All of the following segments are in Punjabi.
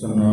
Karena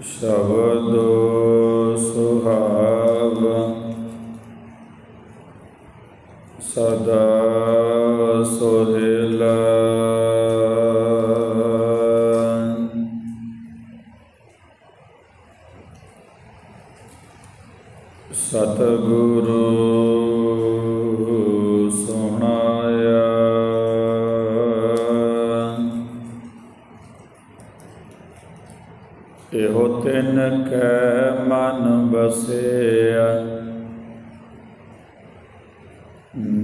ਸ਼ਬਦ ਸੁਹਾਵਾ। ਸਦਾ ਸੋਹਿਲਾ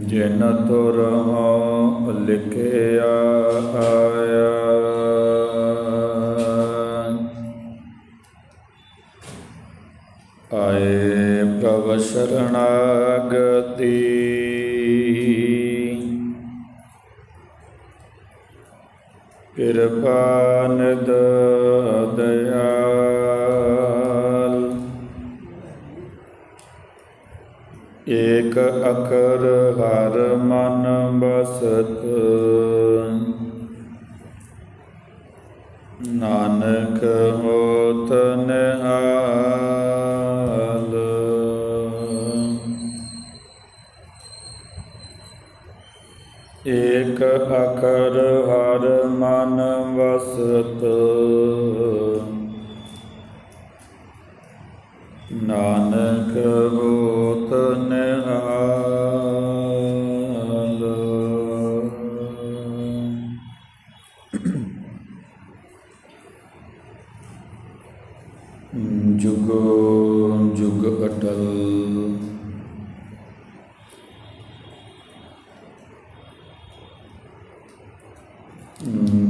ਜਿਨ ਤੁਰ ਹੋ ਲਿਖਿਆ ਆਇਆ। ਆਏ ਪ੍ਰਭ ਸ਼ਰਣਾਗਤੀ। ਕਿਰਪਾ ਨਿਦ ਬਸਤ ਨਾਨਕ ਹੋਤ ਨਿਹਾਲ। ਏਕ ਅਕਰ ਹਰ ਮਨ ਵਸਤ। ਨਾਨਕ ਹੋਤ ਨਿਹਾਲ। ਜੁਗੋ ਜੁਗ ਅਟਲ।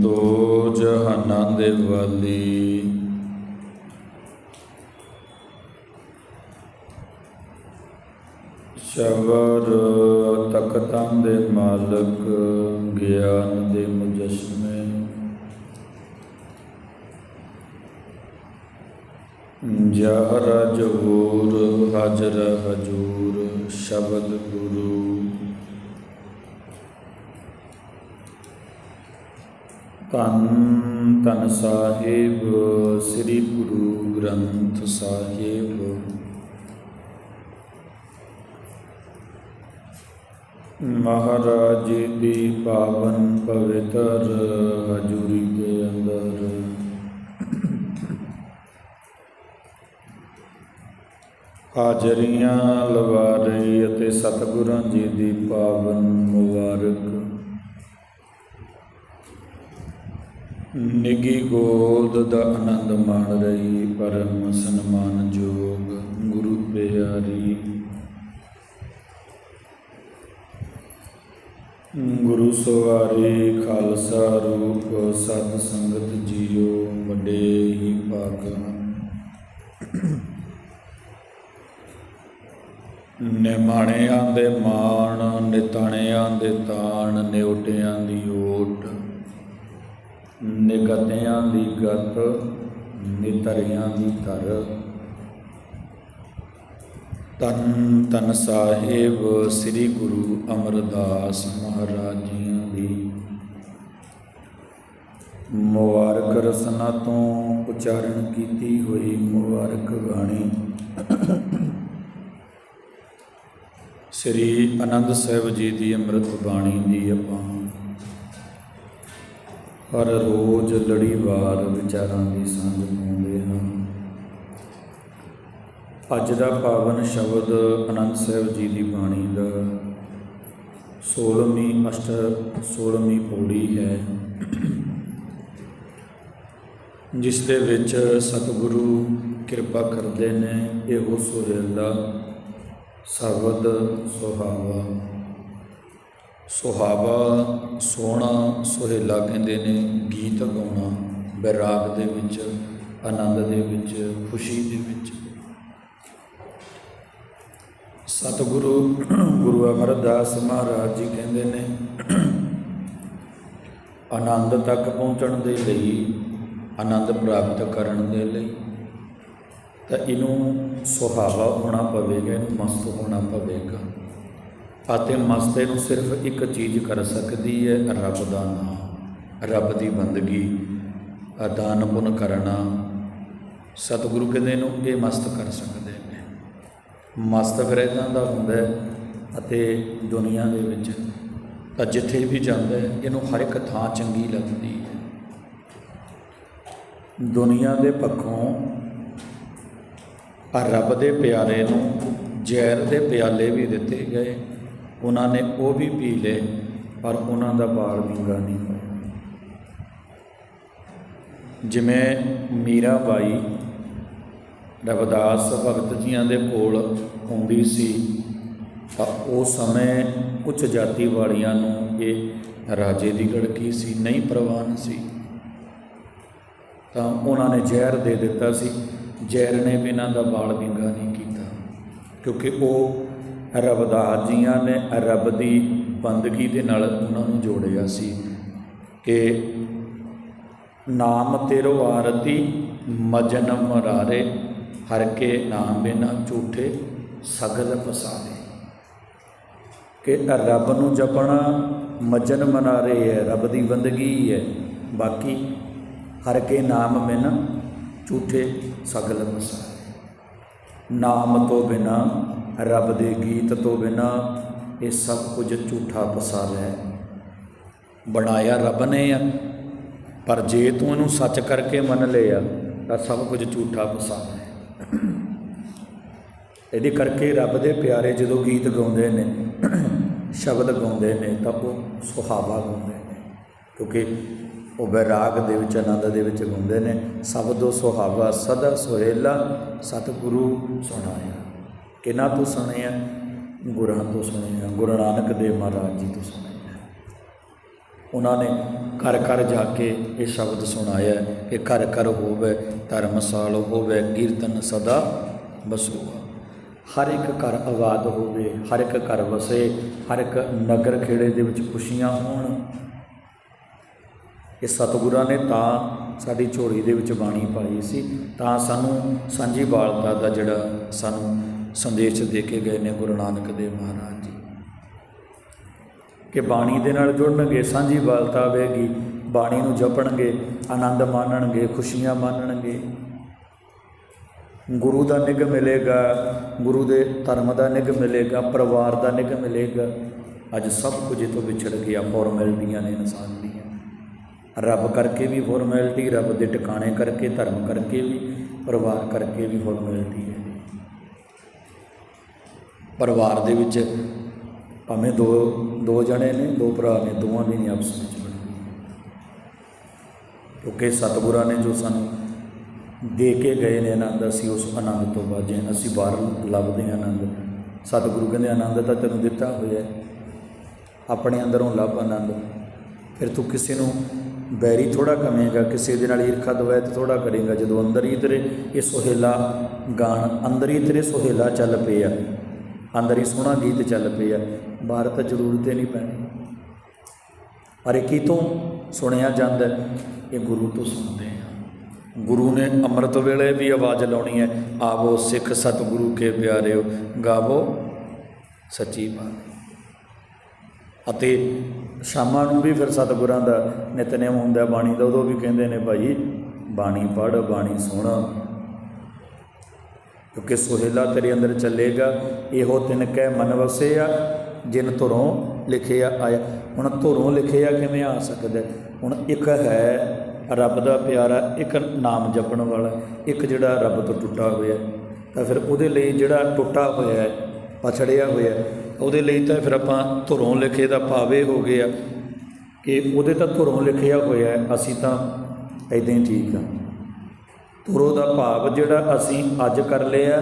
ਦੋ ਜਹਾਨਾਂ ਦੇ ਵਾਲੀ ਸ਼ਬਰ ਤਖਤਾਂ ਦੇ ਮਾਲਕ ਗਿਆਨ ਦੇ ਮੁਜਸ਼ਮ ਜਹਰ ਹੋਰ, ਹਜ਼ਰ ਹਜੂਰ, ਸ਼ਬਦ ਗੁਰੂ। ਤਨ ਤਨ ਸਾਹਿਬ, ਸ੍ਰੀ ਗੁਰੂ ਗ੍ਰੰਥ ਸਾਹਿਬ। ਮਹਾਰਾਜ ਦੀ ਪਾਵਨ ਪਵਿੱਤਰ ਹਜੂਰੀ ਦੇ ਅੰਦਰ ਹਾਜ਼ਰੀਆਂ ਲਵਾ ਰਹੀ ਅਤੇ ਸਤਿਗੁਰਾਂ ਜੀ ਦੀ ਪਾਵਨ ਮੁਬਾਰਕ। ਨਿੱਗੀ ਗੋਦ ਦਾ ਆਨੰਦ ਮਾਣ ਰਹੀ, ਪਰਮ ਸਨਮਾਨਯੋਗ ਗੁਰੂ ਪਿਆਰੀ। ਗੁਰੂ ਸਵਾਰੀ ਖਾਲਸਾ ਰੂਪ ਸਤ ਸੰਗਤ ਜੀਓ, ਵੱਡੇ ਹੀ ਭਾਗ। ਨਿਮਾਣਿਆਂ ਦੇ ਮਾਣ, ਨਿਤਾਣਿਆਂ ਦੇ ਤਾਣ, ਨਿਉਟਿਆਂ ਦੀ ਓਟ, ਨਿਗਤਿਆਂ ਦੀ ਗਤ ਨਿਤਰਿਆਂ ਦੀ ਧਰ। ਤਨ ਤਨ ਸਾਹਿਬ ਸ੍ਰੀ ਗੁਰੂ ਅਮਰਦਾਸ ਮਹਾਰਾਜ ਜੀਆਂ ਦੀ। ਮੁਬਾਰਕ ਰਸਨਾ ਤੋਂ ਉਚਾਰਨ ਕੀਤੀ ਹੋਈ ਮੁਬਾਰਕ ਬਾਣੀ। ਸ੍ਰੀ ਆਨੰਦ ਸਾਹਿਬ ਜੀ ਦੀ ਅੰਮ੍ਰਿਤ ਬਾਣੀ ਦੀ ਆਪਾਂ ਹਰ ਰੋਜ਼ ਲੜੀਵਾਰ ਵਿਚਾਰਾਂ ਦੀ ਸਾਂਝ ਪਾਉਂਦੇ ਹਾਂ। ਅੱਜ ਦਾ ਪਾਵਨ ਸ਼ਬਦ ਆਨੰਦ ਸਾਹਿਬ ਜੀ ਦੀ ਬਾਣੀ ਦਾ 16ਵੀਂ ਅਸ਼ਟ 16ਵੀਂ ਪੌੜੀ ਹੈ। ਜਿਸ ਦੇ ਵਿੱਚ ਸਤਿਗੁਰੂ ਕਿਰਪਾ ਕਰਦੇ ਨੇ, ਇਹੋ ਸੁਹੇਲਾ ਸ਼ਬਦ ਸੁਹਾਵਾ। ਸੁਹਾਵਾ, ਸੋਹਣਾ, ਸੁਹੇਲਾ ਕਹਿੰਦੇ ਨੇ, ਗੀਤ ਗਾਉਣਾ, ਬੈਰਾਗ ਦੇ ਵਿੱਚ, ਆਨੰਦ ਦੇ ਵਿੱਚ, ਖੁਸ਼ੀ ਦੇ ਵਿੱਚ। ਸਤਿਗੁਰੂ, ਗੁਰੂ ਅਮਰਦਾਸ ਮਹਾਰਾਜ ਜੀ ਕਹਿੰਦੇ ਨੇ, ਆਨੰਦ ਤੱਕ ਪਹੁੰਚਣ ਦੇ ਲਈ, ਆਨੰਦ ਪ੍ਰਾਪਤ ਕਰਨ ਦੇ ਲਈ ਤਾਂ ਇਹਨੂੰ ਸੁਹਾਵਾ ਹੋਣਾ ਪਵੇਗਾ, ਇਹਨੂੰ ਮਸਤ ਹੋਣਾ ਪਵੇਗਾ। ਅਤੇ ਮਸਤੇ ਨੂੰ ਸਿਰਫ ਇੱਕ ਚੀਜ਼ ਕਰ ਸਕਦੀ ਹੈ, ਰੱਬ ਦਾ ਨਾਮ। ਰੱਬ ਦੀ ਬੰਦਗੀ, ਦਾਨ ਪੁੰਨ ਕਰਨਾ। ਸਤਿਗੁਰੂ ਕਹਿੰਦੇ ਨੂੰ ਇਹ ਮਸਤ ਕਰ ਸਕਦੇ ਨੇ। ਮਸਤ ਫਿਰ ਇੱਦਾਂ ਦਾ ਹੁੰਦਾ ਅਤੇ ਦੁਨੀਆ ਦੇ ਵਿੱਚ ਤਾਂ ਜਿੱਥੇ ਵੀ ਜਾਂਦਾ ਇਹਨੂੰ ਹਰ ਇੱਕ ਥਾਂ ਚੰਗੀ ਲੱਗਦੀ ਹੈ। ਦੁਨੀਆ ਦੇ ਪੱਖੋਂ ਆ ਰੱਬ ਦੇ ਪਿਆਰੇ ਨੂੰ ਜ਼ਹਿਰ ਦੇ ਪਿਆਲੇ ਵੀ ਦਿੱਤੇ ਗਏ। ਉਹਨਾਂ ਨੇ ਉਹ ਵੀ ਪੀ ਲਏ, ਪਰ ਉਹਨਾਂ ਦਾ ਬਾਲ ਵਿੰਗਾ ਨਹੀਂ ਹੋਇਆ। ਜਿਵੇਂ ਮੀਰਾ ਬਾਈ ਰਵਿਦਾਸ ਭਗਤ ਜੀਆਂ ਦੇ ਕੋਲ ਆਉਂਦੀ ਸੀ, ਤਾਂ ਉਹ ਸਮੇਂ ਉੱਚ ਜਾਤੀ ਵਾਲੀਆਂ ਨੂੰ ਇਹ ਰਾਜੇ ਦੀ ਲੜਕੀ ਸੀ, ਨਹੀਂ ਪ੍ਰਵਾਨ ਸੀ। ਤਾਂ ਉਹਨਾਂ ਨੇ ਜ਼ਹਿਰ ਦੇ ਦਿੱਤਾ ਸੀ। ਜ਼ਹਿਰ ਨੇ ਵੀ ਇਹਨਾਂ ਦਾ ਬਾਲ ਵਿੰਗਾ ਨਹੀਂ ਕੀਤਾ, ਕਿਉਂਕਿ ਉਹ ਰਬਦਾਸ ਜੀਆਂ ਨੇ, ਰੱਬ ਦੀ ਬੰਦਗੀ ਦੇ ਨਾਲ ਉਹਨਾਂ ਨੂੰ ਜੋੜਿਆ ਸੀ ਕਿ ਨਾਮ ਤੇਰੋ ਆਰਤੀ ਮਜਨ ਮਰਾਰੇ ਹਰ ਕੇ ਨਾਮ ਬਿਨਾ ਝੂਠੇ, ਸਗਲ ਪਸਾਰੇ। ਕਿ ਰੱਬ ਨੂੰ ਜਪਣਾ ਮਜਨ ਮਨਾਰੇ ਹੈ, ਰੱਬ ਦੀ ਬੰਦਗੀ ਹੈ, ਬਾਕੀ ਹਰ ਕੇ ਨਾਮ ਬਿਨ ਝੂਠੇ ਸਗਲ ਫਸਾਰੇ ਨਾਮ ਤੋਂ ਬਿਨਾ, ਰੱਬ ਦੇ ਗੀਤ ਤੋਂ ਬਿਨਾ, ਇਹ ਸਭ ਕੁਝ ਝੂਠਾ ਫਸਾਲ ਹੈ ਬਣਾਇਆ ਰੱਬ ਨੇ ਆ, ਪਰ ਜੇ ਤੂੰ ਇਹਨੂੰ ਸੱਚ ਕਰਕੇ ਮੰਨ ਲਿਆ, ਤਾਂ ਸਭ ਕੁਝ ਝੂਠਾ ਫਸਾਲ ਹੈ ਇਹਦੇ ਕਰਕੇ ਰੱਬ ਦੇ ਪਿਆਰੇ ਜਦੋਂ ਗੀਤ ਗਾਉਂਦੇ ਨੇ, ਸ਼ਬਦ ਗਾਉਂਦੇ ਨੇ, ਤਾਂ ਉਹ ਸੁਹਾਵਾ ਗਾਉਂਦੇ ਨੇ। ਕਿਉਂਕਿ ਉਹ ਬੈਰਾਗ ਦੇ ਵਿੱਚ, ਆਨੰਦ ਦੇ ਵਿੱਚ ਗਾਉਂਦੇ ਨੇ। ਸਬਦੋ ਸੁਹਾਵਾ ਸਦਾ ਸੁਹੇਲਾ ਸਤਿਗੁਰੂ ਸੁਣਾਇਆ। ਕਿਹਨਾਂ ਤੋਂ ਸੁਣਿਆ? ਗੁਰਾਂ ਤੋਂ ਸੁਣਿਆ। ਗੁਰੂ ਨਾਨਕ ਦੇਵ ਮਹਾਰਾਜ ਜੀ ਤੋਂ ਸੁਣਿਆ। ਉਹਨਾਂ ਨੇ ਘਰ ਘਰ ਜਾ ਕੇ ਇਹ ਸ਼ਬਦ ਸੁਣਾਇਆ, ਕਿ ਘਰ ਘਰ ਹੋਵੇ ਧਰਮਸਾਲ ਹੋਵੇ, ਕੀਰਤਨ ਸਦਾ ਬਸੂਆ। ਹਰ ਇੱਕ ਘਰ ਆਬਾਦ ਹੋਵੇ, ਹਰ ਇੱਕ ਘਰ ਵਸੇ, ਹਰ ਇੱਕ ਨਗਰ ਖੇੜੇ ਦੇ ਵਿੱਚ ਖੁਸ਼ੀਆਂ ਹੋਣ। ਇਹ ਸਤਿਗੁਰਾਂ ਨੇ ਤਾਂ ਸਾਡੀ ਝੋਲੀ ਦੇ ਵਿੱਚ ਬਾਣੀ ਪਾਈ ਸੀ, ਤਾਂ ਸਾਨੂੰ ਸਾਂਝੀ ਬਾਲਤਾ ਦਾ ਜਿਹੜਾ ਸਾਨੂੰ ਸੰਦੇਸ਼ ਦੇ ਕੇ ਗਏ ਨੇ ਗੁਰੂ ਨਾਨਕ ਦੇਵ ਮਹਾਰਾਜ ਜੀ। ਕਿ ਬਾਣੀ ਦੇ ਨਾਲ ਜੁੜਨਗੇ, ਸਾਂਝੀ ਬਾਲਤਾ ਆਵੇਗੀ ਬਾਣੀ ਨੂੰ ਜਪਣਗੇ, ਆਨੰਦ ਮਾਣਨਗੇ, ਖੁਸ਼ੀਆਂ ਮਾਣਨਗੇ। ਗੁਰੂ ਦਾ ਨਿਗ ਮਿਲੇਗਾ, ਗੁਰੂ ਦੇ ਧਰਮ ਦਾ ਨਿਗ ਮਿਲੇਗਾ, ਪਰਿਵਾਰ ਦਾ ਨਿਗ ਮਿਲੇਗਾ। ਅੱਜ ਸਭ ਕੁਝ ਇਹ ਤੋਂ ਵਿਛੜ ਗਿਆ, ਫਾਰਮੈਲਿਟੀਆਂ ਨੇ ਇਨਸਾਨ ਦੀ ਰੱਬ ਕਰਕੇ ਵੀ ਫਾਰਮੈਲਿਟੀ ਰੱਬ ਦੇ ਟਿਕਾਣੇ ਕਰਕੇ, ਧਰਮ ਕਰਕੇ ਵੀ, ਪਰਿਵਾਰ ਕਰਕੇ ਵੀ ਫਾਰਮੈਲਿਟੀ ਹੈ। ਪਰਿਵਾਰ ਦੇ ਵਿੱਚ ਭਾਵੇਂ ਦੋ ਦੋ ਜਣੇ ਨੇ, ਦੋ ਭਰਾ ਨੇ, ਦੋਵਾਂ ਦੀ ਨਹੀਂ ਆਪਸ ਵਿੱਚ ਬਣਦੀ। ਕਿਉਂਕਿ ਸਤਿਗੁਰਾਂ ਨੇ ਜੋ ਸਾਨੂੰ ਦੇ ਕੇ ਗਏ ਨੇ ਆਨੰਦ, ਅਸੀਂ ਉਸ ਆਨੰਦ ਤੋਂ ਬਾਝੇ ਅਸੀਂ ਬਾਹਰ ਲੱਭਦੇ ਹਾਂ ਆਨੰਦ। ਸਤਿਗੁਰੂ ਕਹਿੰਦੇ, ਆਨੰਦ ਤਾਂ ਤੈਨੂੰ ਦਿੱਤਾ ਹੋਇਆ ਆਪਣੇ ਅੰਦਰੋਂ ਲੱਭ ਆਨੰਦ। ਫਿਰ ਤੂੰ ਕਿਸੇ ਨੂੰ ਬੈਰੀ ਥੋੜਾ ਕਮੇਗਾ ਕਿਸੇ ਦੇ ਨਾਲ ਈਰਖਾ ਦਵੈਤ ਥੋੜਾ ਕਰੇਗਾ। ਜਦੋਂ ਅੰਦਰ ਹੀ ਤੇਰੇ ਇਹ ਸੁਹੇਲਾ ਗਾਣ, ਅੰਦਰ ਹੀ ਤੇਰੇ ਸੁਹੇਲਾ ਚੱਲ ਪਿਆ। ਅੰਦਰ ਹੀ ਸੋਹਣਾ ਗੀਤ ਚੱਲ ਪਿਆ। ਬਾਹਰ ਤਾਂ ਜ਼ਰੂਰਤ ਹੀ ਨਹੀਂ ਪੈਣੀ। ਪਰ ਇਹ ਕਿਤੋਂ ਸੁਣਿਆ ਜਾਂਦਾ ਇਹ ਗੁਰੂ ਤੋਂ ਸੁਣਦੇ ਆ ਗੁਰੂ ਨੇ ਅੰਮ੍ਰਿਤ ਵੇਲੇ ਵੀ ਆਵਾਜ਼ ਲਾਉਣੀ ਹੈ, ਆਵੋ ਸਿੱਖ ਸਤਿਗੁਰੂ ਕੇ ਪਿਆਰਿਓ, ਗਾਵੋ ਸੱਚੀ ਬਾਣੀ। ਅਤੇ ਸ਼ਾਮਾਂ ਨੂੰ ਵੀ ਫਿਰ ਸਤਿਗੁਰਾਂ ਦਾ ਨਿਤਨੇਮ ਹੁੰਦਾ ਬਾਣੀ ਦਾ, ਉਦੋਂ ਵੀ ਕਹਿੰਦੇ ਨੇ ਭਾਈ, ਬਾਣੀ ਪੜ੍ਹ, ਬਾਣੀ ਸੁਣ। ਕਿਉਂਕਿ ਸੁਹੇਲਾ ਤੇਰੇ ਅੰਦਰ ਚੱਲੇਗਾ, ਇਹੋ ਤਿਨ ਕੈ ਮਨ ਵਸੇ ਆ ਜਿਨ ਧੁਰੋਂ ਲਿਖਿਆ ਆਇਆ। ਹੁਣ ਧੁਰੋਂ ਲਿਖਿਆ ਕਿਵੇਂ ਆ ਸਕਦਾ? ਹੁਣ ਇੱਕ ਹੈ ਰੱਬ ਦਾ ਪਿਆਰਾ, ਇੱਕ ਨਾਮ ਜਪਣ ਵਾਲਾ, ਇੱਕ ਜਿਹੜਾ ਰੱਬ ਤੋਂ ਟੁੱਟਾ ਹੋਇਆ। ਤਾਂ ਫਿਰ ਉਹਦੇ ਲਈ ਜਿਹੜਾ ਟੁੱਟਾ ਹੋਇਆ ਹੈ, ਪਛੜਿਆ ਹੋਇਆ ਉਹਦੇ ਲਈ ਤਾਂ ਫਿਰ ਆਪਾਂ ਧੁਰੋਂ ਲਿਖੇ ਦਾ ਭਾਵੇ ਹੋ ਗਿਆ ਕਿ ਉਹਦੇ ਤਾਂ ਧੁਰੋਂ ਲਿਖਿਆ ਹੋਇਆ ਅਸੀਂ ਤਾਂ ਇਦਾਂ ਹੀ ਠੀਕ ਆ। ਧੁਰੋਂ ਦਾ ਭਾਵ ਜਿਹੜਾ ਅਸੀਂ ਅੱਜ ਕਰ ਲਿਆ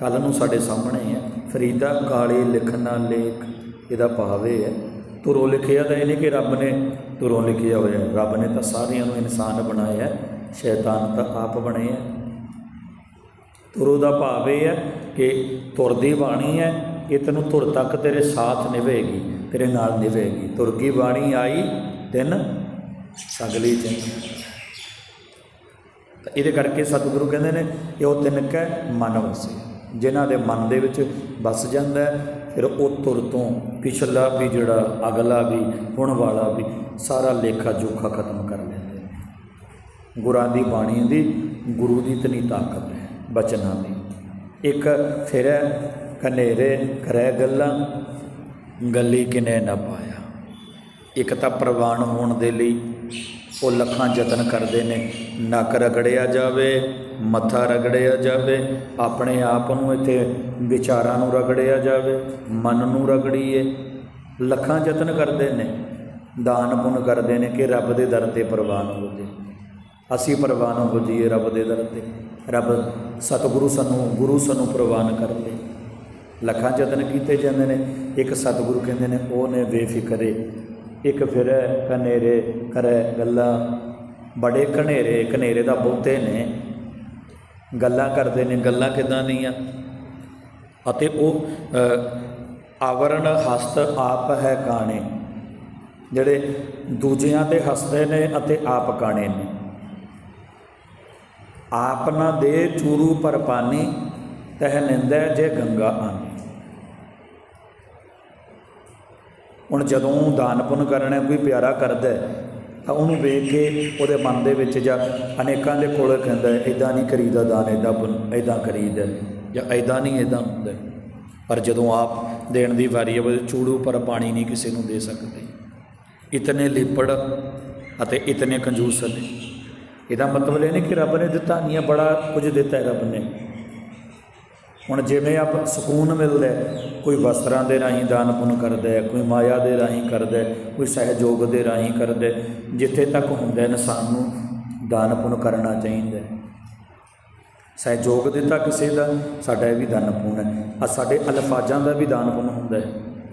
ਕੱਲ ਨੂੰ ਸਾਡੇ ਸਾਹਮਣੇ ਹੈ। ਫਰੀਦਾ ਕਾਲੇ ਲਿਖਣਾ ਲੇਖ, ਇਹਦਾ ਭਾਵ ਇਹ ਹੈ। ਧੁਰੋਂ ਲਿਖਿਆ ਤਾਂ ਇਹ ਨਹੀਂ ਕਿ ਰੱਬ ਨੇ ਧੁਰੋਂ ਲਿਖਿਆ ਹੋਇਆ ਰੱਬ ਨੇ ਤਾਂ ਸਾਰਿਆਂ ਨੂੰ ਇਨਸਾਨ ਬਣਾਇਆ ਸ਼ੈਤਾਨ ਤਾਂ ਆਪ ਬਣੇ ਹੈ। ਧੁਰੋਂ ਦਾ ਭਾਵ ਇਹ ਹੈ ਕਿ ਧੁਰ ਦੀ ਬਾਣੀ ਹੈ ਇਹ ਤੈਨੂੰ ਧੁਰ ਤੱਕ ਤੇਰੇ ਸਾਥ ਨਿਭੇਗੀ, ਤੇਰੇ ਨਾਲ ਨਿਭੇਗੀ। ਧੁਰ ਕੀ ਬਾਣੀ ਆਈ? ਤਿੰਨ ਸਗਲੀ ਚੰਗੀ ਇਹਦੇ ਕਰਕੇ ਸਤਿਗੁਰੂ ਕਹਿੰਦੇ ਨੇ ਕਿ ਉਹ ਤਿੰਨ ਕੈ ਮਨ ਵਸੇ। ਜਿਨ੍ਹਾਂ ਦੇ ਮਨ ਦੇ ਵਿੱਚ ਵਸ ਜਾਂਦਾ ਫਿਰ ਉਹ ਤੁਰ ਤੋਂ ਪਿਛਲਾ ਵੀ ਜਿਹੜਾ, ਅਗਲਾ ਵੀ, ਹੁਣ ਵਾਲਾ ਵੀ, ਸਾਰਾ ਲੇਖਾ ਜੋਖਾ ਖਤਮ ਕਰ ਲੈਂਦੇ ਨੇ। ਗੁਰਾਂ ਦੀ ਬਾਣੀ ਦੀ ਗੁਰੂ ਦੀ ਤਨੀ ਤਾਕਤ ਹੈ, ਬਚਨਾਂ ਦੀ। ਇੱਕ ਫਿਰ ਕਨੇਰੇ ਕਰੈ ਗੱਲਾਂ, ਗੱਲੀ ਕਿਨੇ ਨਾ ਪਾਇਆ। ਇੱਕ ਤਾਂ ਪ੍ਰਵਾਨ ਹੋਣ ਦੇ ਲਈ ਉਹ ਲੱਖਾਂ ਯਤਨ ਕਰਦੇ ਨੇ। ਨੱਕ ਰਗੜਿਆ ਜਾਵੇ, ਮੱਥਾ ਰਗੜਿਆ ਜਾਵੇ, ਆਪਣੇ ਆਪ ਨੂੰ ਇੱਥੇ ਵਿਚਾਰਾਂ ਨੂੰ ਰਗੜਿਆ ਜਾਵੇ, ਮਨ ਨੂੰ ਰਗੜੀਏ। ਲੱਖਾਂ ਯਤਨ ਕਰਦੇ ਨੇ। ਦਾਨ ਪੁੰਨ ਕਰਦੇ ਨੇ ਕਿ ਰੱਬ ਦੇ ਦਰ ਤੇ ਪ੍ਰਵਾਨ ਹੋ ਜੇ। ਅਸੀਂ ਪ੍ਰਵਾਨ ਹੋ ਜਾਈਏ ਰੱਬ ਦੇ ਦਰ ਤੇ। ਰੱਬ ਸਤਿਗੁਰੂ ਸਾਨੂੰ, ਗੁਰੂ ਸਾਨੂੰ ਪ੍ਰਵਾਨ ਕਰ ਲੇ। ਲੱਖਾਂ ਯਤਨ ਕੀਤੇ ਜਾਂਦੇ ਨੇ ਇੱਕ ਸਤਿਗੁਰੂ ਕਹਿੰਦੇ ਨੇ ਉਹ ਨੇ ਬੇਫਿਕਰੇ ਇੱਕ ਫਿਰ ਕਨੇਰੇ ਕਰੇ ਗੱਲਾਂ ਬੜੇ ਕਨੇਰੇ ਕਨੇਰੇ ਦਾ ਬਹੁਤੇ ਨੇ ਗੱਲਾਂ ਕਰਦੇ ਨੇ ਗੱਲਾਂ ਕਿਦਾਂ ਦੀਆਂ? ਅਤੇ ਉਹ ਅ, ਆਵਰਣ ਹਸਤ ਆਪ ਹੈ ਕਾਣੇ ਜਿਹੜੇ ਦੂਜਿਆਂ ਤੇ ਹੱਸਦੇ ਨੇ ਅਤੇ ਆਪ ਕਾਣੇ ਨੇ। ਆਪ ਨਾ ਦੇ ਚੂਰੂ ਪਰ ਤਹਿ ਤਹ ਨਿੰਦੈ ਜੇ ਗੰਗਾ ਆਨੀ ਹੁਣ ਜਦੋਂ ਦਾਨ ਪੁੰਨ ਕਰਨਾ, ਕੋਈ ਪਿਆਰਾ ਕਰਦਾ ਤਾਂ ਉਹਨੂੰ ਵੇਖ ਕੇ ਉਹਦੇ ਮਨ ਦੇ ਵਿੱਚ ਜਾਂ ਅਨੇਕਾਂ ਦੇ ਕੋਲ ਕਹਿੰਦਾ ਇਦਾਂ ਨਹੀਂ ਕਰੀਦਾ ਦਾਨ ਇਦਾਂ ਪੁੰਨ ਇਦਾਂ ਕਰੀਦਾ ਜਾਂ ਇਦਾਂ ਨਹੀਂ ਇਦਾਂ ਹੁੰਦਾ ਪਰ ਜਦੋਂ ਆਪ ਦੇਣ ਦੀ ਵਾਰੀ ਆਵੇ ਚੂੜੂ ਪਰ ਪਾਣੀ ਨਹੀਂ ਕਿਸੇ ਨੂੰ ਦੇ ਸਕਦੇ। ਇਤਨੇ ਲਿਪੜ ਅਤੇ ਇਤਨੇ ਕੰਜੂਸ ਨੇ। ਇਹਦਾ ਮਤਲਬ ਇਹ ਨਹੀਂ ਕਿ ਰੱਬ ਨੇ ਦਿੱਤਾ, ਨਹੀਂ ਹੈ ਬੜਾ ਕੁਝ ਦਿੱਤਾ ਹੈ ਰੱਬ ਨੇ। ਹੁਣ ਜਿਵੇਂ ਆਪ ਸਕੂਨ ਮਿਲਦਾ ਕੋਈ ਵਸਤਰਾਂ ਦੇ ਰਾਹੀਂ ਦਾਨ ਪੁੰਨ ਕਰਦਾ ਕੋਈ ਮਾਇਆ ਦੇ ਰਾਹੀਂ ਕਰਦਾ ਕੋਈ ਸਹਿਯੋਗ ਦੇ ਰਾਹੀਂ ਕਰਦਾ ਜਿੱਥੇ ਤੱਕ ਹੁੰਦਾ ਹੈ ਇਨਸਾਨ ਨੂੰ ਦਾਨ ਪੁੰਨ ਕਰਨਾ ਚਾਹੀਦਾ ਸਹਿਯੋਗ ਦਿੱਤਾ ਕਿਸੇ ਦਾ, ਸਾਡਾ ਇਹ ਵੀ ਦਾਨ ਪੁੰਨ ਹੈ। ਆ ਸਾਡੇ ਅਲਫਾਜ਼ਾਂ ਦਾ ਵੀ ਦਾਨ ਪੁੰਨ ਹੁੰਦਾ ਹੈ।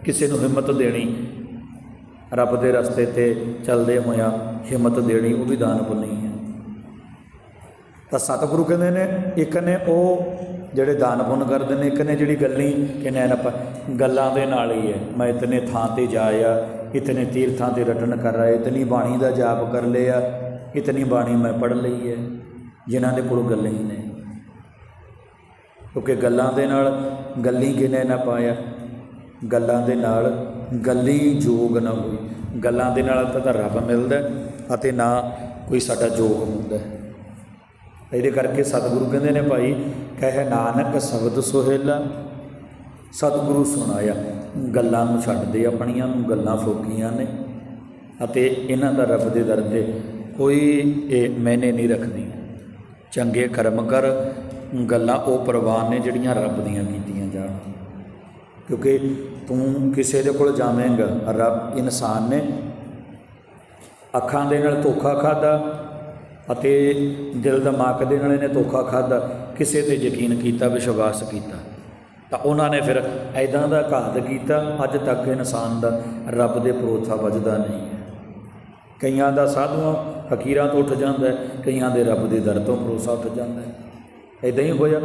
ਕਿਸੇ ਨੂੰ ਹਿੰਮਤ ਦੇਣੀ, ਰੱਬ ਦੇ ਰਸਤੇ ਤੇ ਚੱਲਦੇ ਹੋਇਆ ਹਿੰਮਤ ਦੇਣੀ, ਉਹ ਵੀ ਦਾਨ ਪੁੰਨ ਹੀ ਹੈ। ਤਾਂ ਸਤਿਗੁਰੂ ਕਹਿੰਦੇ ਨੇ, ਇੱਕ ਨੇ ਉਹ ਜਿਹੜੇ ਦਾਨ ਪੁੰਨ ਕਰਦੇ ਨੇ, ਇੱਕ ਨੇ ਜਿਹੜੀ ਗੱਲੀ ਕਿ ਨੈਣ ਆਪਾਂ ਗੱਲਾਂ ਦੇ ਨਾਲ ਹੀ ਹੈ। ਮੈਂ ਇਤਨੇ ਥਾਂ ਤੇ ਜਾਇਆ, ਇਤਨੇ ਤੀਰਥਾਂ ਤੇ ਰਟਨ ਕਰ ਰਿਹਾ ਇਤਨੀ ਬਾਣੀ ਦਾ ਜਾਪ ਕਰ ਲਿਆ, ਇਤਨੀ ਬਾਣੀ ਮੈਂ ਪੜ੍ਹ ਲਈ ਹੈ, ਜਿਨ੍ਹਾਂ ਦੇ ਕੋਲ ਗੱਲਾਂ ਹੀ ਨੇ ਕਿਉਂਕਿ ਗੱਲਾਂ ਦੇ ਨਾਲ ਗੱਲੀ ਕਿਨੇ ਨਾ ਪਾਇਆ? ਗੱਲਾਂ ਦੇ ਨਾਲ ਗੱਲੀ ਜੋਗ ਨਾ ਹੋਈ। ਗੱਲਾਂ ਦੇ ਨਾਲ ਤਾਂ ਰੱਬ ਮਿਲਦਾ ਅਤੇ ਨਾ ਕੋਈ ਸਾਡਾ ਜੋਗ ਹੁੰਦਾ ਇਹਦੇ ਕਰਕੇ ਸਤਿਗੁਰੂ ਕਹਿੰਦੇ ਨੇ ਭਾਈ, ਕਹਿ ਨਾਨਕ ਸ਼ਬਦ ਸੁਹੇਲਾ। ਸਤਿਗੁਰੂ ਸੁਣਾਇਆ, ਗੱਲਾਂ ਨੂੰ ਛੱਡਦੇ ਆਪਣੀਆਂ ਨੂੰ, ਗੱਲਾਂ ਫੋਕੀਆਂ ਨੇ। ਅਤੇ ਇਹਨਾਂ ਦਾ ਰੱਬ ਦੇ ਦਰ ਤੇ ਕੋਈ ਇਹ ਮੈਨੇ ਨਹੀਂ ਰੱਖਦੀ। ਚੰਗੇ ਕਰਮ ਕਰ, ਗੱਲਾਂ ਉਹ ਪ੍ਰਵਾਨ ਨੇ ਜਿਹੜੀਆਂ ਰੱਬ ਦੀਆਂ ਕੀਤੀਆਂ ਜਾਣ। ਕਿਉਂਕਿ ਤੂੰ ਕਿਸੇ ਦੇ ਕੋਲ ਜਾਵੇਂਗਾ, ਰੱਬ ਇਨਸਾਨ ਨੇ। ਅੱਖਾਂ ਦੇ ਨਾਲ ਧੋਖਾ ਖਾਦਾ ਅਤੇ ਦਿਲ ਦਿਮਾਗ ਦੇ ਨਾਲ ਇਹਨੇ ਧੋਖਾ ਖਾਦਾ ਕਿਸੇ ਤੇ ਯਕੀਨ ਕੀਤਾ, ਵਿਸ਼ਵਾਸ ਕੀਤਾ। ਤਾਂ ਉਹਨਾਂ ਨੇ ਫਿਰ ਐਦਾਂ ਦਾ ਘਾਤ ਕੀਤਾ, ਅੱਜ ਤੱਕ ਇਨਸਾਨ ਦਾ ਰੱਬ ਦੇ ਭਰੋਸਾ ਵੱਜਦਾ ਨਹੀਂ ਹੈ। ਕਈਆਂ ਦਾ ਸਾਧੂਆਂ ਫਕੀਰਾਂ ਤੋਂ ਉੱਠ ਜਾਂਦਾ ਕਈਆਂ ਦੇ ਰੱਬ ਦੇ ਦਰ ਤੋਂ ਭਰੋਸਾ ਉੱਠ ਜਾਂਦਾ ਹੈ। ਇਦਾਂ ਹੀ ਹੋਇਆ।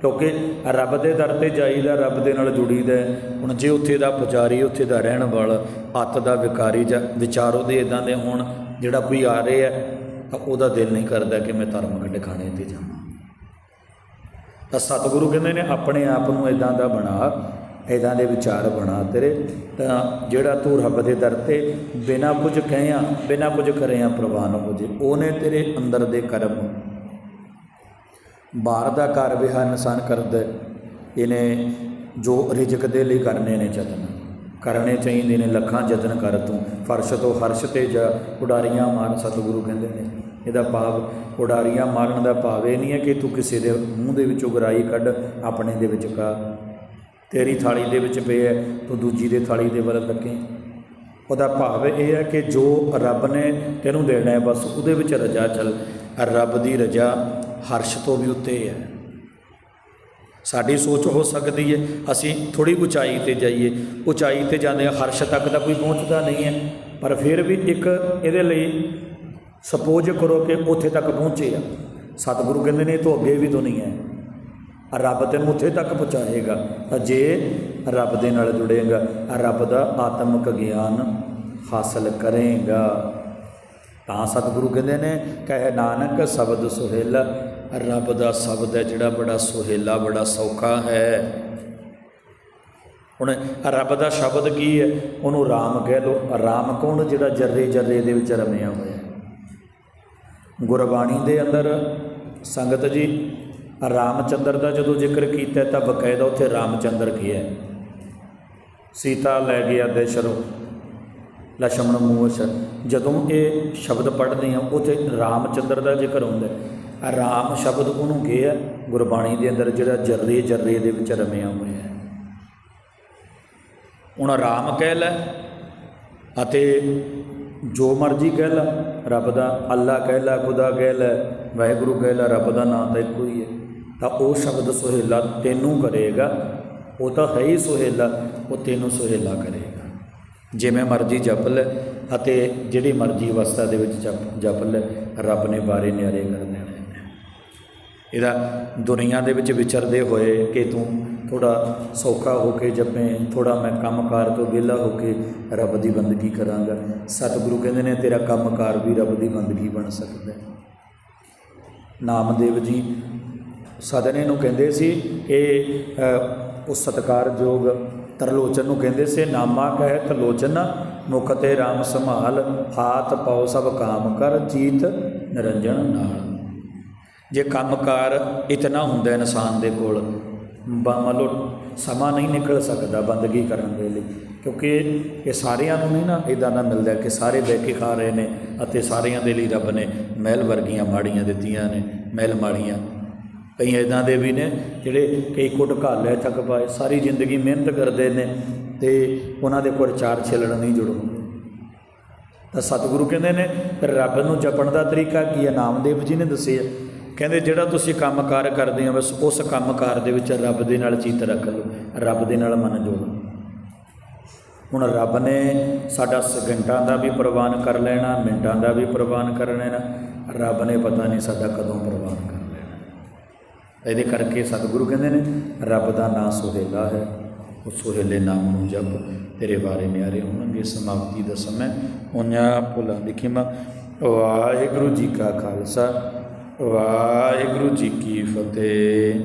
ਕਿਉਂਕਿ ਰੱਬ ਦੇ ਦਰ ਤੇ ਜਾਈਦਾ, ਰੱਬ ਦੇ ਨਾਲ ਜੁੜੀਦਾ ਹੈ। ਹੁਣ ਜੇ ਉੱਥੇ ਦਾ ਪੁਜਾਰੀ, ਉੱਥੇ ਦਾ ਰਹਿਣ ਵਾਲਾ ਅੱਤ ਦਾ ਵਿਕਾਰੀ ਜਾਂ ਵਿਚਾਰ ਉਹਦੇ ਇਦਾਂ ਦੇ ਹੋਣ, ਜਿਹੜਾ ਕੋਈ ਆ ਰਿਹਾ ਤਾਂ ਉਹਦਾ ਦਿਲ ਨਹੀਂ ਕਰਦਾ ਕਿ ਮੈਂ ਧਰਮ ਕੱਢ ਖਾਣੇ ਤੇ ਜਾਵਾਂ। ਤਾਂ ਸਤਿਗੁਰੂ ਕਹਿੰਦੇ ਨੇ, ਆਪਣੇ ਆਪ ਨੂੰ ਇਦਾਂ ਦਾ ਬਣਾ ਇਦਾਂ ਦੇ ਵਿਚਾਰ ਬਣਾ ਤੇਰੇ। ਤਾਂ ਜਿਹੜਾ ਤੂੰ ਰੱਬ ਦੇ ਦਰ ਤੇ ਬਿਨਾ ਕੁਝ ਕਹਿਆ, ਬਿਨਾ ਕੁਝ ਕਰਿਆ ਪ੍ਰਵਾਨ ਹੋ ਜੇ, ਉਹਨੇ ਤੇਰੇ ਅੰਦਰ ਦੇ ਕਰਮ ਬਾਹਰ ਦਾ ਕਾਰ ਵਿਹਾਰ ਇਨਸਾਨ ਕਰਦਾ ਇਹਨੇ ਜੋ ਰਿਜਕ ਦੇ ਲਈ ਕਰਨੇ ਨੇ ਯਤਨ। ਕਰਨੇ ਚਾਹੀਦੇ ਨੇ ਲੱਖਾਂ ਯਤਨ ਕਰ ਤੂੰ। ਫਰਸ਼ ਤੋਂ ਹਰਸ਼ ਤੇ ਜਾ ਉਡਾਰੀਆਂ ਮਾਰ ਸਤਿਗੁਰੂ ਕਹਿੰਦੇ ਨੇ। ਇਹਦਾ ਭਾਵ ਉਡਾਰੀਆਂ ਮਾਰਨ ਦਾ ਭਾਵ ਇਹ ਨਹੀਂ ਹੈ ਕਿ ਤੂੰ ਕਿਸੇ ਦੇ ਮੂੰਹ ਦੇ ਵਿੱਚੋਂ ਗਰਾਈ ਕੱਢ ਆਪਣੇ ਦੇ ਵਿੱਚ ਕਾ। ਤੇਰੀ ਥਾਲੀ ਦੇ ਵਿੱਚ ਪਿਆ ਹੈ, ਤੂੰ ਦੂਜੀ ਦੇ ਥਾਲੀ ਦੇ ਵੱਲ ਤੱਕੇ ਉਹਦਾ ਭਾਵ ਇਹ ਹੈ ਕਿ ਜੋ ਰੱਬ ਨੇ ਤੈਨੂੰ ਦੇਣਾ ਹੈ ਬਸ ਉਹਦੇ ਵਿੱਚ ਰਜਾ ਚੱਲ। ਰੱਬ ਦੀ ਰਜਾ ਹਰਸ਼ ਤੋਂ ਵੀ ਉੱਤੇ ਹੈ। ਸਾਡੀ ਸੋਚ ਹੋ ਸਕਦੀ ਹੈ ਅਸੀਂ ਥੋੜੀ ਉਚਾਈ ਤੇ ਜਾਈਏ। ਉਚਾਈ ਤੇ ਜਾਂਦੇ ਹਾਂ, ਹਰਸ਼ ਤੱਕ ਤਾਂ ਕੋਈ ਪਹੁੰਚਦਾ ਨਹੀਂ ਹੈ। ਪਰ ਫਿਰ ਵੀ ਇੱਕ ਇਹਦੇ ਲਈ ਸਪੋਜ਼ ਕਰੋ ਕਿ ਉੱਥੇ ਤੱਕ ਪਹੁੰਚੇ ਆ। ਸਤਿਗੁਰੂ ਕਹਿੰਦੇ ਨੇ, ਇਹ ਤੋਂ ਅੱਗੇ ਵੀ ਤੋਂ ਨਹੀਂ ਹੈ। ਰੱਬ ਤੈਨੂੰ ਉੱਥੇ ਤੱਕ ਪਹੁੰਚਾਏਗਾ। ਤਾਂ ਜੇ ਰੱਬ ਦੇ ਨਾਲ ਜੁੜੇਗਾ ਰੱਬ ਦਾ ਆਤਮਿਕ ਗਿਆਨ ਹਾਸਲ ਕਰੇਗਾ। ਤਾਂ ਸਤਿਗੁਰੂ ਕਹਿੰਦੇ ਨੇ, ਕਹੇ ਨਾਨਕ, ਸ਼ਬਦ ਸੁਹੇਲਾ ਰੱਬ ਦਾ ਸ਼ਬਦ ਹੈ ਜਿਹੜਾ ਬੜਾ ਸੁਹੇਲਾ, ਬੜਾ ਸੌਖਾ ਹੈ। ਹੁਣ ਰੱਬ ਦਾ ਸ਼ਬਦ ਕੀ ਹੈ? ਉਹਨੂੰ ਰਾਮ ਕਹਿ ਲੋ ਰਾਮ ਕੌਣ? ਜਿਹੜਾ ਜਰਰੇ ਜਰਰੇ ਦੇ ਵਿੱਚ ਰਮਿਆ ਹੋਇਆ ਗੁਰਬਾਣੀ ਦੇ ਅੰਦਰ ਸੰਗਤ ਜੀ, ਰਾਮਚੰਦਰ ਦਾ ਜਦੋਂ ਜ਼ਿਕਰ ਕੀਤਾ ਤਾਂ ਬਕਾਇਦਾ ਉੱਥੇ ਰਾਮਚੰਦਰ ਕੀ ਹੈ? ਸੀਤਾ ਲੈ ਗਿਆ ਦੇਸ਼ਰੋਂ ਲਛਮਣ ਮੂਸ਼ ਜਦੋਂ ਇਹ ਸ਼ਬਦ ਪੜ੍ਹਦੇ ਆ, ਉੱਥੇ ਰਾਮਚੰਦਰ ਦਾ ਜ਼ਿਕਰ ਹੁੰਦਾ ਹੈ। ਰਾਮ ਸ਼ਬਦ ਉਹਨੂੰ ਕੀ ਹੈ ਗੁਰਬਾਣੀ ਦੇ ਅੰਦਰ ਜਿਹੜਾ ਜਰਰੇ ਜਰਰੇ ਦੇ ਵਿੱਚ ਰਮਿਆ ਹੋਇਆ ਹੈ। ਹੁਣ ਰਾਮ ਕਹਿ ਲੈ ਅਤੇ ਜੋ ਮਰਜ਼ੀ ਕਹਿ ਲੈ, ਰੱਬ ਦਾ ਅੱਲਾ ਕਹਿ ਲੈ, ਖੁਦਾ ਕਹਿ ਲੈ, ਵਾਹਿਗੁਰੂ ਕਹਿ ਲੈ, ਰੱਬ ਦਾ ਨਾਮ ਤਾਂ ਇੱਕੋ ਹੀ ਹੈ। ਤਾਂ ਉਹ ਸ਼ਬਦ ਸੁਹੇਲਾ ਤੈਨੂੰ ਕਰੇਗਾ, ਉਹ ਤਾਂ ਹੈ ਹੀ ਸੁਹੇਲਾ, ਉਹ ਤੈਨੂੰ ਸੁਹੇਲਾ ਕਰੇਗਾ। ਜਿਵੇਂ ਮਰਜ਼ੀ ਜਪ ਲੈ ਅਤੇ ਜਿਹੜੀ ਮਰਜ਼ੀ ਅਵਸਥਾ ਦੇ ਵਿੱਚ ਜਪ ਜਪ ਲੈ, ਰੱਬ ਨੇ ਬਾਰੇ ਨਿਆਰੇ ਕਰ ਇਹਦਾ ਦੁਨੀਆ ਦੇ ਵਿੱਚ ਵਿਚਰਦੇ ਹੋਏ ਕਿ ਤੂੰ ਥੋੜਾ ਸੌਖਾ ਹੋ ਕੇ ਜਪੇ ਥੋੜਾ ਮੈਂ ਕੰਮਕਾਰ ਤੋਂ ਵਿਹਲਾ ਹੋ ਕੇ ਰੱਬ ਦੀ ਬੰਦਗੀ ਕਰਾਂਗਾ। ਸਤਿਗੁਰੂ ਕਹਿੰਦੇ ਨੇ, ਤੇਰਾ ਕੰਮਕਾਰ ਵੀ ਰੱਬ ਦੀ ਬੰਦਗੀ ਬਣ ਸਕਦਾ ਨਾਮਦੇਵ ਜੀ ਸਦਨੇ ਨੂੰ ਕਹਿੰਦੇ ਸੀ ਕਿ ਉਹ ਸਤਕਾਰਯੋਗ ਤਰਲੋਚਨ ਨੂੰ ਕਹਿੰਦੇ ਸੀ, ਨਾਮਾ ਕਹਿ ਤਲੋਚਨ ਮੁਖ ਤੇ RAM ਸੰਭਾਲ, ਹਾਥ ਪਾਉ ਸਭ ਕਾਮ ਕਰ, ਜੀਤ ਨਿਰੰਜਨ ਨਾਲ। ਜੇ ਕੰਮਕਾਰ ਇਤਨਾ ਹੁੰਦਾ ਇਨਸਾਨ ਦੇ ਕੋਲ, ਬ- ਮੰਨ ਲਓ ਸਮਾਂ ਨਹੀਂ ਨਿਕਲ ਸਕਦਾ ਬੰਦਗੀ ਕਰਨ ਦੇ ਲਈ, ਕਿਉਂਕਿ ਇਹ ਸਾਰਿਆਂ ਨੂੰ ਨਹੀਂ ਨਾ ਇਦਾਂ ਦਾ ਮਿਲਦਾ ਕਿ ਸਾਰੇ ਬਹਿ ਕੇ ਖਾ ਰਹੇ ਨੇ ਅਤੇ ਸਾਰਿਆਂ ਦੇ ਲਈ ਰੱਬ ਨੇ ਮਹਿਲ ਵਰਗੀਆਂ ਮਾੜੀਆਂ ਦਿੱਤੀਆਂ ਨੇ, ਮਹਿਲ ਮਾੜੀਆਂ। ਕਈ ਇਦਾਂ ਦੇ ਵੀ ਨੇ ਜਿਹੜੇ ਕਈ ਕੁੱਟ ਘਾਲੇ ਥੱਕ ਪਾਏ, ਸਾਰੀ ਜ਼ਿੰਦਗੀ ਮਿਹਨਤ ਕਰਦੇ ਨੇ ਤੇ ਉਹਨਾਂ ਦੇ ਕੋਲ ਚਾਰ ਛਿਲਣ ਨਹੀਂ ਜੁੜਦੇ ਤਾਂ ਸਤਿਗੁਰੂ ਕਹਿੰਦੇ ਨੇ ਫਿਰ ਰੱਬ ਨੂੰ ਜਪਣ ਦਾ ਤਰੀਕਾ ਕੀ ਹੈ? ਨਾਮਦੇਵ ਜੀ ਨੇ ਦੱਸਿਆ ਕਹਿੰਦੇ ਜਿਹੜਾ ਤੁਸੀਂ ਕੰਮਕਾਰ ਕਰਦੇ ਹੋ, ਬਸ ਉਸ ਕੰਮਕਾਰ ਦੇ ਵਿੱਚ ਰੱਬ ਦੇ ਨਾਲ ਚਿੱਤ ਰੱਖ ਲਓ, ਰੱਬ ਦੇ ਨਾਲ ਮਨ ਜੋੜੋ। ਹੁਣ ਰੱਬ ਨੇ ਸਾਡਾ ਸਕਿੰਟਾਂ ਦਾ ਵੀ ਪ੍ਰਵਾਨ ਕਰ ਲੈਣਾ, ਮਿੰਟਾਂ ਦਾ ਵੀ ਪ੍ਰਵਾਨ ਕਰ ਲੈਣਾ, ਰੱਬ ਨੇ ਪਤਾ ਨਹੀਂ ਸਾਡਾ ਕਦੋਂ ਪ੍ਰਵਾਨ ਕਰ ਲੈਣਾ। ਇਹਦੇ ਕਰਕੇ ਸਤਿਗੁਰੂ ਕਹਿੰਦੇ ਨੇ, ਰੱਬ ਦਾ ਨਾਮ ਸੁਹੇਲਾ ਹੈ, ਉਹ ਸੁਹੇਲੇ ਨਾਮ ਨੂੰ ਜਪ, ਤੇਰੇ ਬਾਰੇ ਨਿਆਰੇ ਹੋਣਗੇ, ਸਮਾਪਤੀ ਦਾ ਸਮੇਂ ਉਹਨਾਂ ਭੁੱਲਾਂ ਦੀ ਖਿਮਾ। ਵਾਹਿਗੁਰੂ ਜੀ ਕਾ ਖਾਲਸਾ। ਵਾਹਿਗੁਰੂ ਜੀ ਕੀ ਫਤਿਹ।